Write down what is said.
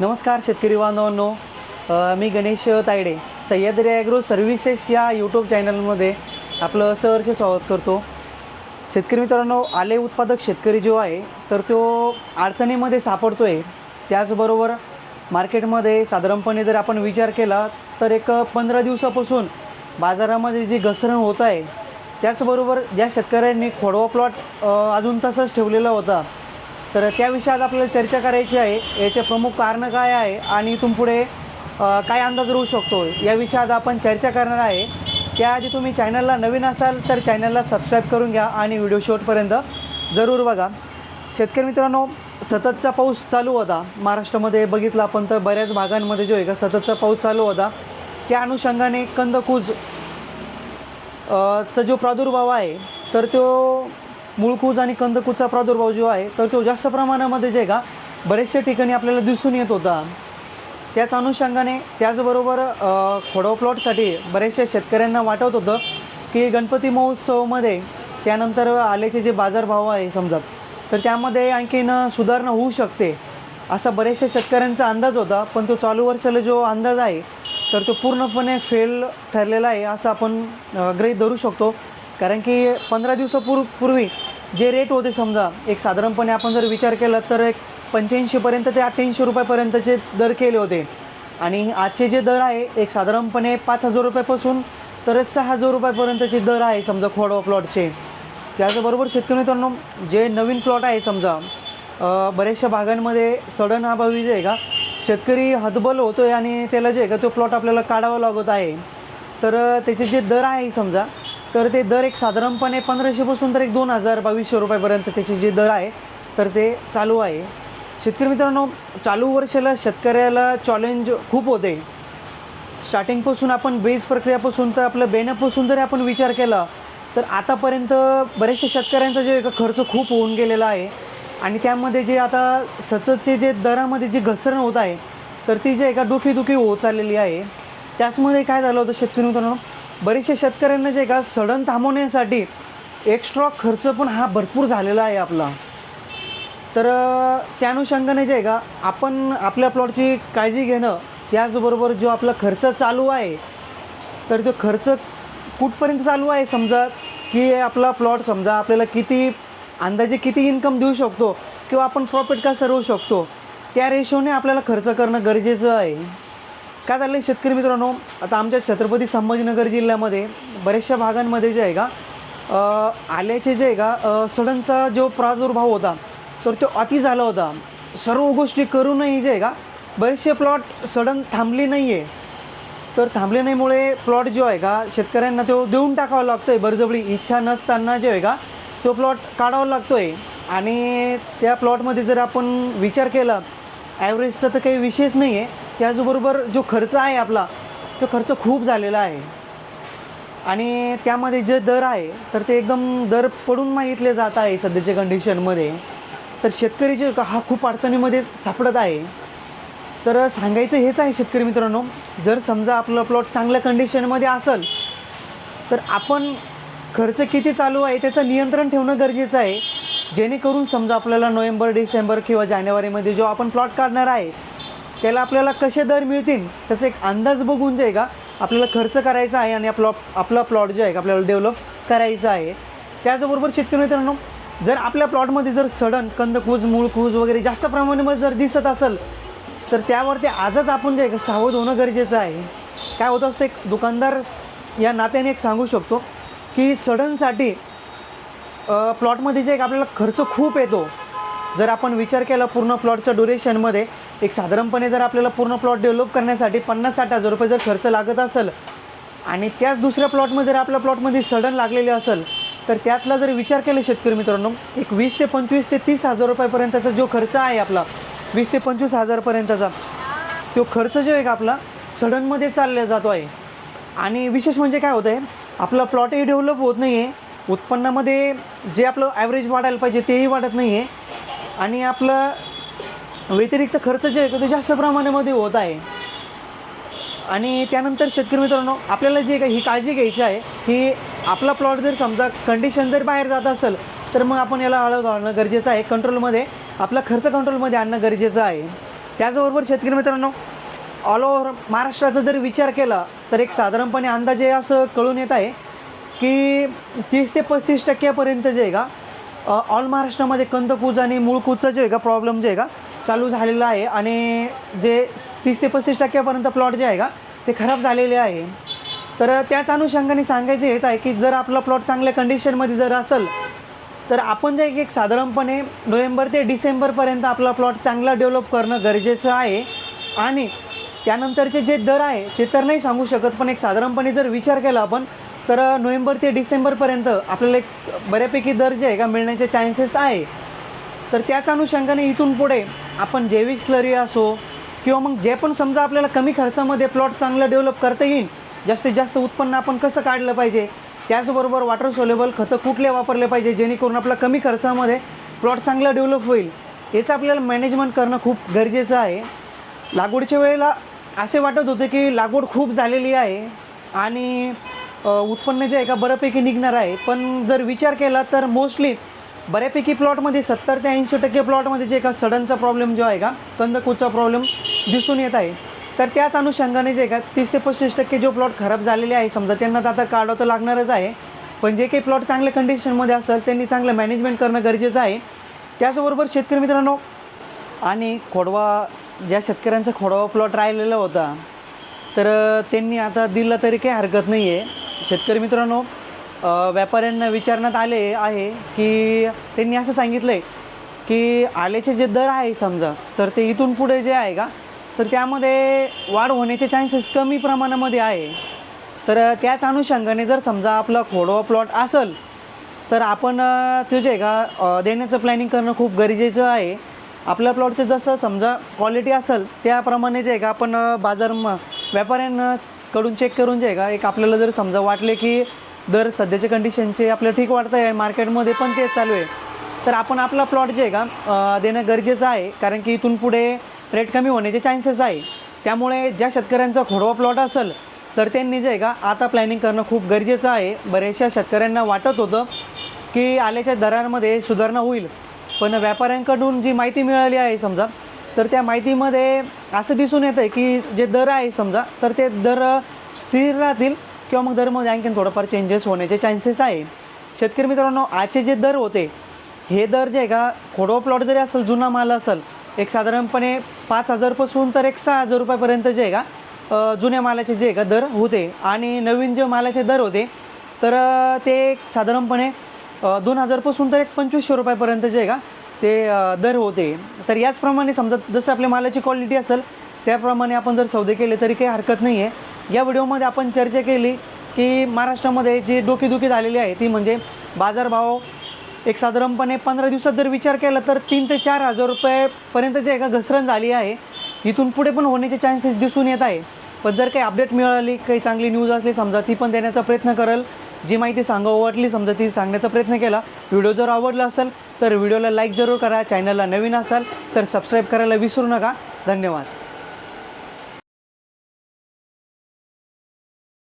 नमस्कार शेतकरी बांधवांनो. मी गणेश तायडे सह्याद्री ॲग्रो सर्व्हिसेस या यूट्यूब चॅनलमध्ये आपलं सहर्ष स्वागत करतो. शेतकरी मित्रांनो आले उत्पादक शेतकरी जो आहे तर तो अडचणीमध्ये सापडतो आहे त्याचबरोबर मार्केटमध्ये साधारणपणे जर आपण विचार केला तर एक पंधरा दिवसापासून बाजारामध्ये जी घसरण होत आहे त्याचबरोबर ज्या शेतकऱ्यांनी खोडवा प्लॉट अजून तसंच ठेवलेला होता तर त्या विषयात आपल्याला चर्चा करायची आहे. याचे प्रमुख कारणं काय आहे आणि इथून पुढे काय अंदाज राहू शकतो या विषयात आपण चर्चा करणार आहे. त्याआधी तुम्ही चॅनलला नवीन असाल तर चॅनलला सबस्क्राईब करून घ्या आणि व्हिडिओ शेवटपर्यंत जरूर बघा. शेतकरी मित्रांनो सततचा पाऊस चालू होता. महाराष्ट्रामध्ये बघितला आपण तर बऱ्याच भागांमध्ये जो आहे का सततचा पाऊस चालू होता. त्या अनुषंगाने कंदकूज चा जो प्रादुर्भाव आहे तर तो मूळकूज आणि कंदकूजचा प्रादुर्भाव जो आहे तर तो जास्त प्रमाणामध्ये जे आहे का बरेचशा ठिकाणी आपल्याला दिसून येत होता. त्याच अनुषंगाने त्याचबरोबर खोडव प्लॉटसाठी बऱ्याचशा शेतकऱ्यांना वाटत होतं की गणपती महोत्सवमध्ये त्यानंतर आल्याचे जे बाजारभाव आहे समजा तर त्यामध्ये आणखीन सुधारणा होऊ शकते असा बऱ्याचशा शेतकऱ्यांचा अंदाज होता. पण तो चालू वर्षाला जो अंदाज आहे तर तो पूर्णपणे फेल ठरलेला आहे असं आपण अ, धरू शकतो. कारण की पंधरा दिवसापूर्व पूर्वी जे रेट होते समजा एक साधारणपणे आपण जर विचार केला तर एक पंच्याऐंशीपर्यंत ते अठ्ठ्याऐंशी रुपयापर्यंतचे दर केले होते. आणि आजचे जे दर आहे एक साधारणपणे पाच हजार रुपयापासून तर सहा हजार रुपयापर्यंतचे दर आहे समजा खोडवा प्लॉटचे. त्याचबरोबर शेतकरी मित्रांनो जे नवीन प्लॉट आहे समजा बऱ्याचशा भागांमध्ये सडन अभावी जे आहे का शेतकरी हतबल होतो आहे आणि त्याला जे आहे का तो प्लॉट आपल्याला काढावा लागत आहे. तर त्याचे जे दर आहे समजा तर ते दर एक साधारणपणे पंधराशेपासून तर एक दोन हजार बावीसशे रुपयापर्यंत त्याचे जे दर आहे तर ते चालू आहे. शेतकरी मित्रांनो चालू वर्षाला शेतकऱ्याला चॅलेंज खूप होते. स्टार्टिंगपासून आपण बेज प्रक्रियापासून तर आपलं बेण्यापासून जरी आपण विचार केला तर आतापर्यंत बऱ्याचशा शेतकऱ्यांचा जे एक खर्च खूप होऊन गेलेला आहे. आणि त्यामध्ये जे आता सततचे जे दरामध्ये जी घसरण होत आहे तर ती जे एका डोकीदुखी होत चाललेली आहे. त्याचमध्ये काय झालं होतं शेतकरी मित्रांनो? बरेचशा शेतकऱ्यांना जे का सडन थांबवण्यासाठी एक्स्ट्रा खर्च पण हा भरपूर झालेला आहे आपला. तर त्या अनुषंगाने जे आहे का आपण आपल्या प्लॉटची काळजी घेणं त्याचबरोबर जो आपला खर्च चालू आहे तर तो खर्च कुठपर्यंत चालू आहे? समजा की आपला प्लॉट समजा आपल्याला किती अंदाजे किती इन्कम देऊ शकतो किंवा आपण प्रॉफिट का सरवू शकतो त्या रेशोने आपल्याला खर्च करणं गरजेचं आहे. काय झालं आहे शेतकरी मित्रांनो? आता आमच्या छत्रपती संभाजीनगर जिल्ह्यामध्ये बऱ्याचशा भागांमध्ये जे आहे का आल्याचे जे आहे का सडनचा जो प्रादुर्भाव होता तर तो अति झाला होता. सर्व गोष्टी करूनही जे आहे का बरेचसे प्लॉट सडन थांबले नाही आहे तर थांबले नाहीमुळे प्लॉट जो आहे का शेतकऱ्यांना तो देऊन टाकावा लागतो आहे बरजबळी इच्छा नसताना जे आहे का तो प्लॉट काढावा लागतो आहे आणि त्या प्लॉटमध्ये जर आपण विचार केला ॲव्हरेजचा तर काही विशेष नाही आहे त्याचबरोबर जो खर्च आहे आपला तो खर्च खूप झालेला आहे. आणि त्यामध्ये जे दर आहे तर ते एकदम दर पडून मागितले जात आहे सध्याच्या कंडिशनमध्ये तर शेतकरी जे का हा खूप अडचणीमध्ये सापडत आहे. तर सांगायचं हेच आहे शेतकरी मित्रांनो जर समजा आपलं प्लॉट चांगल्या कंडिशनमध्ये असेल तर आपण खर्च किती चालू आहे त्याचं नियंत्रण ठेवणं गरजेचं आहे. जेणेकरून समजा आपल्याला नोव्हेंबर डिसेंबर किंवा जानेवारीमध्ये जो आपण प्लॉट काढणार आहे त्याला आपल्याला कसे दर मिळतील त्याचा एक अंदाज बघून जे आहे का आपल्याला खर्च करायचा आहे आणि आपला आपला प्लॉट जो आहे का आपल्याला डेव्हलप करायचा आहे. त्याचबरोबर शेतकरी मित्रांनो जर आपल्या प्लॉटमध्ये जर सडन कंदकूज मूळकूज वगैरे जास्त प्रमाणामध्ये जर दिसत असेल तर त्यावरती आजच आपण जे आहे का सावध होणं गरजेचं आहे. काय होतं असतं एक दुकानदार या नात्याने एक सांगू शकतो की सडनसाठी प्लॉटमध्ये जे एक आपल्याला खर्च खूप येतो. जर आपण विचार केला पूर्ण प्लॉटच्या ड्युरेशनमध्ये एक साधारणपणे जर आपल्याला पूर्ण प्लॉट डेव्हलप करण्यासाठी पन्नास साठ हजार रुपये जर खर्च लागत असेल आणि त्याच दुसऱ्या प्लॉटमध्ये जर आपल्या प्लॉटमध्ये सडन लागलेले असेल तर त्यातला जर विचार केला शेतकरी मित्रांनो एक वीस ते पंचवीस ते तीस हजार रुपयापर्यंतचा जो खर्च आहे आपला वीस ते पंचवीस हजारपर्यंतचा तो खर्च जो आहे आपला सडनमध्ये चालला जातो आहे. आणि विशेष म्हणजे काय होतं आहे आपला प्लॉटही डेव्हलप होत नाही आहे उत्पन्नामध्ये जे आपलं ॲव्हरेज वाढायला पाहिजे तेही वाढत नाही आहे आणि आपलं व्यतिरिक्त खर्च जे आहे तो जास्त प्रमाणामध्ये होत आहे. आणि त्यानंतर शेतकरी मित्रांनो आपल्याला जे काही ही काळजी घ्यायची आहे की आपला प्लॉट जर समजा कंडिशन जर बाहेर जात असेल तर मग आपण याला हळद घालणं गरजेचं आहे. कंट्रोलमध्ये आपला खर्च कंट्रोलमध्ये आणणं गरजेचं आहे. त्याचबरोबर शेतकरी मित्रांनो ऑल ओव्हर महाराष्ट्राचा जर विचार केला तर एक साधारणपणे अंदाजे असं कळून येत आहे की तीस ते पस्तीस टक्क्यापर्यंत जे आहे का ऑल महाराष्ट्रामध्ये कंदकूज आणि मूळकूजचा जे आहे का प्रॉब्लेम जे आहे का चालू झालेला आहे. आणि जे तीस ते पस्तीस टक्क्यापर्यंत प्लॉट जे आहे का ते खराब झालेले आहे. तर त्याच अनुषंगाने सांगायचं हेच आहे की जर आपला प्लॉट चांगल्या कंडिशनमध्ये जर असेल तर आपण जे एक साधारणपणे नोव्हेंबर ते डिसेंबरपर्यंत आपला प्लॉट चांगला डेव्हलप करणं गरजेचं आहे. आणि त्यानंतरचे जे दर आहे ते तर नाही सांगू शकत पण एक साधारणपणे जर विचार केला आपण तर नोव्हेंबर ते डिसेंबरपर्यंत आपल्याला एक बऱ्यापैकी दर जे आहे का मिळण्याचे चान्सेस आहे. तर त्याच अनुषंगाने इथून पुढे आपण जैविक स्लरी असो किंवा मग जे पण समजा आपल्याला कमी खर्चामध्ये प्लॉट चांगलं डेव्हलप करता येईल जास्तीत जास्त उत्पन्न आपण कसं काढलं पाहिजे त्याचबरोबर वॉटर सोलेबल खतं कुठले वापरले पाहिजे जेणेकरून आपला कमी खर्चामध्ये प्लॉट चांगला डेव्हलप होईल याचं आपल्याला मॅनेजमेंट करणं खूप गरजेचं आहे. लागवडच्या वेळेला असे वाटत होते की लागवड खूप झालेली आहे आणि उत्पन्न जे आहे का बऱ्यापैकी निघणार आहे. पण जर विचार केला तर मोस्टली बऱ्यापैकी प्लॉटमध्ये सत्तर ते ऐंशी टक्के प्लॉटमध्ये जे का सडनचा प्रॉब्लेम जो आहे का कंदकूचा प्रॉब्लेम दिसून येत आहे. तर त्याच अनुषंगाने जे आहे का तीस ते पस्तीस टक्के जो प्लॉट खराब झालेले आहे समजा त्यांना तर आता काढावं तर लागणारच आहे. पण जे काही प्लॉट चांगल्या कंडिशनमध्ये असेल त्यांनी चांगलं मॅनेजमेंट करणं गरजेचं आहे. त्याचबरोबर शेतकरी मित्रांनो आणि खोडवा ज्या शेतकऱ्यांचा खोडवा प्लॉट राहिलेला होता तर त्यांनी आता दिला तरी काही हरकत नाही आहे शेतकरी मित्रांनो व्यापाऱ्यांना विचारण्यात आले आहे की त्यांनी असं सांगितलं आहे की आल्याचे जे दर आहे समजा तर ते इथून पुढे जे आहे का तर त्यामध्ये वाढ होण्याचे चान्सेस कमी प्रमाणामध्ये आहे. तर त्याच अनुषंगाने जर समजा आपला खोडवा प्लॉट असेल तर आपण ते जे आहे का देण्याचं प्लॅनिंग करणं खूप गरजेचं आहे. आपल्या प्लॉटचं जसं समजा क्वालिटी असेल त्याप्रमाणे जे आहे का आपण बाजार म कडून चेक करून जे आहे का? एक आपल्याला जर समजा वाटले की दर सध्याच्या कंडिशनचे आपलं ठीक वाटतं आहे मार्केटमध्ये पण तेच चालू आहे. तर आपण आपला प्लॉट जे आहे का देणं गरजेचं आहे. कारण की इथून पुढे रेट कमी होण्याचे चान्सेस आहे. त्यामुळे ज्या शेतकऱ्यांचा खोडवा प्लॉट असेल तर त्यांनी जे आहे का आता प्लॅनिंग करणं खूप गरजेचं आहे. बऱ्याचशा शेतकऱ्यांना वाटत होतं की आल्याच्या दरांमध्ये सुधारणा होईल. पण व्यापाऱ्यांकडून जी माहिती मिळाली आहे समजा तर त्या माहितीमध्ये असं दिसून येतं आहे की जे दर आहे समजा तर ते दर स्थिर राहतील किंवा मग दरमध्ये आणखीन थोडंफार चेंजेस होण्याचे चान्सेस आहे. शेतकरी मित्रांनो आजचे जे दर होते हे दर जे आहे का खोडवा प्लॉट जरी असेल जुना माल असेल एक साधारणपणे पाच हजारपासून तर एक सहा हजार रुपयापर्यंत जे आहे का जुन्या मालाचे जे आहे का दर होते आणि नवीन जे मालाचे दर होते तर ते एक साधारणपणे दोन हजारपासून तर एक पंचवीसशे रुपयापर्यंत जे आहे का ते दर होते. तर याचप्रमाणे समजा जसं आपल्या मालाची क्वालिटी असेल त्याप्रमाणे आपण जर सौदे केले तरी काही हरकत नाही आहे या व्हिडिओमध्ये आपण चर्चा केली की महाराष्ट्रामध्ये जी डोकेदुखी झालेली आहे ती म्हणजे बाजारभाव एक साधारणपणे पंधरा दिवसात जर विचार केला तर तीन ते चार हजार रुपयेपर्यंत जे एका घसरण झाली आहे. इथून पुढे पण होण्याचे चान्सेस दिसून येत आहे. पण जर काही अपडेट मिळाली काही चांगली न्यूज असली समजा ती पण देण्याचा प्रयत्न करेल. जी माहिती सांगावं वाटली समजा ती सांगण्याचा प्रयत्न केला. व्हिडिओ जर आवडला असेल तर व्हिडिओला लाईक जरूर करा चॅनलला नवीन असाल तर सबस्क्राईब करायला विसरू नका. धन्यवाद.